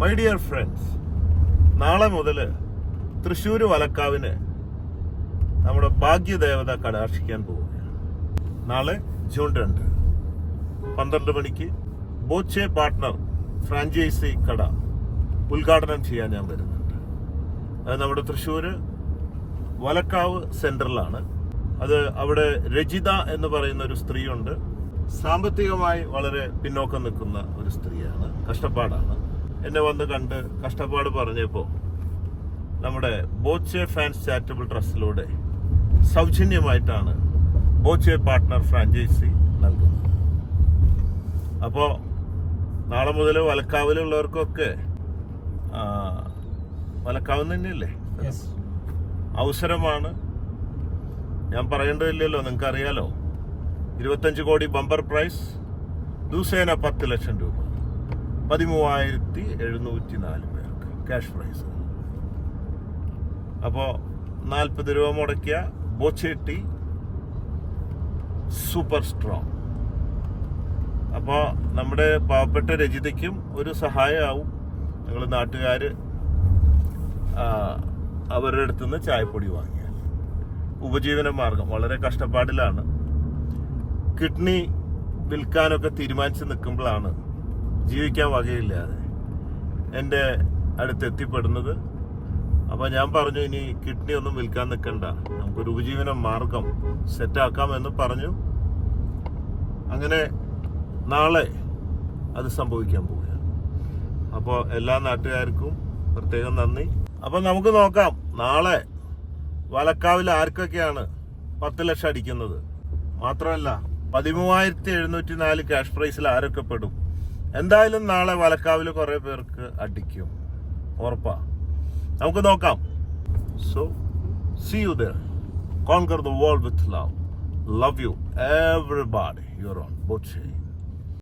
My dear friends നാളെ മുതൽ തൃശ്ശൂർ വലക്കാവിന് നമ്മുടെ ഭാഗ്യദേവത കടാക്ഷിക്കാൻ പോവുകയാണ്. നാളെ ജൂൺ രണ്ട്. പന്ത്രണ്ട് മണിക്ക് ബോച്ചെ പാർട്ട്ണർ ഫ്രാഞ്ചൈസി കട ഉദ്ഘാടനം ചെയ്യാൻ ഞാൻ വരുന്നുണ്ട്. അത് നമ്മുടെ തൃശ്ശൂർ വലക്കാവ് സെന്ററിലാണ് അത് അവിടെ രജിത എന്ന് പറയുന്ന ഒരു സ്ത്രീയുണ്ട്. സാമ്പത്തികമായി വളരെ പിന്നോക്കം നിൽക്കുന്ന ഒരു സ്ത്രീയാണ്. കഷ്ടപ്പാടാണ്. എന്നെ വന്ന് കണ്ട് കഷ്ടപ്പാട് പറഞ്ഞപ്പോൾ നമ്മുടെ ബോച്ചെ ഫാൻസ് ചാരിറ്റബിൾ ട്രസ്റ്റിലൂടെ സൗജന്യമായിട്ടാണ് ബോച്ചെ പാർട്ട്ണർ ഫ്രാഞ്ചൈസി നൽകുന്നത്. അപ്പോൾ നാളെ മുതൽ വലക്കാവിലുള്ളവർക്കൊക്കെ വലക്കാവ് തന്നെയല്ലേ? അവസരമാണ്. ഞാൻ പറയേണ്ടതില്ലല്ലോ നിങ്ങൾക്കറിയാലോ. ഇരുപത്തഞ്ച് കോടി ബമ്പർ പ്രൈസ് ദിവസേന പത്ത് ലക്ഷം രൂപ. പതിമൂവായിരത്തി എഴുന്നൂറ്റി നാല് പേർക്ക് ക്യാഷ് പ്രൈസ് അപ്പോൾ നാൽപ്പത് രൂപ മുടക്കിയ ബോച്ചേട്ടി സൂപ്പർ സ്ട്രോങ് അപ്പോൾ നമ്മുടെ പാവപ്പെട്ട രചിതയ്ക്കും ഒരു സഹായമാവും. ഞങ്ങൾ നാട്ടുകാർ അവരുടെ അടുത്ത് നിന്ന് ചായപ്പൊടി വാങ്ങിയാൽ ഉപജീവന മാർഗം വളരെ കഷ്ടപ്പാടിലാണ്. കിഡ്നി വിൽക്കാനൊക്കെ തീരുമാനിച്ച് നിൽക്കുമ്പോഴാണ് ജീവിക്കാൻ വകയില്ലാതെ എന്റെ അടുത്ത് എത്തിപ്പെടുന്നത്. അപ്പോൾ ഞാൻ പറഞ്ഞു ഇനി കിഡ്നി ഒന്നും വിൽക്കാൻ നിൽക്കണ്ട. നമുക്കൊരു ഉപജീവന മാർഗം സെറ്റാക്കാമെന്ന് പറഞ്ഞു. അങ്ങനെ നാളെ അത് സംഭവിക്കാൻ പോവുകയാണ്. അപ്പോൾ എല്ലാ നാട്ടുകാർക്കും പ്രത്യേകം നന്ദി. അപ്പോൾ നമുക്ക് നോക്കാം നാളെ വലക്കാവിൽ ആർക്കൊക്കെയാണ് പത്ത് ലക്ഷം അടിക്കുന്നത്? മാത്രമല്ല പതിമൂവായിരത്തി എഴുന്നൂറ്റി നാല് ക്യാഷ് പ്രൈസിൽ ആരൊക്കെ പെടും? എന്തായാലും നാളെ വലക്കാവിൽ കുറേ പേർക്ക് അടിക്കും. ഉറപ്പാ. നമുക്ക് നോക്കാം. So see you there conquer the world with love love you everybody your own boat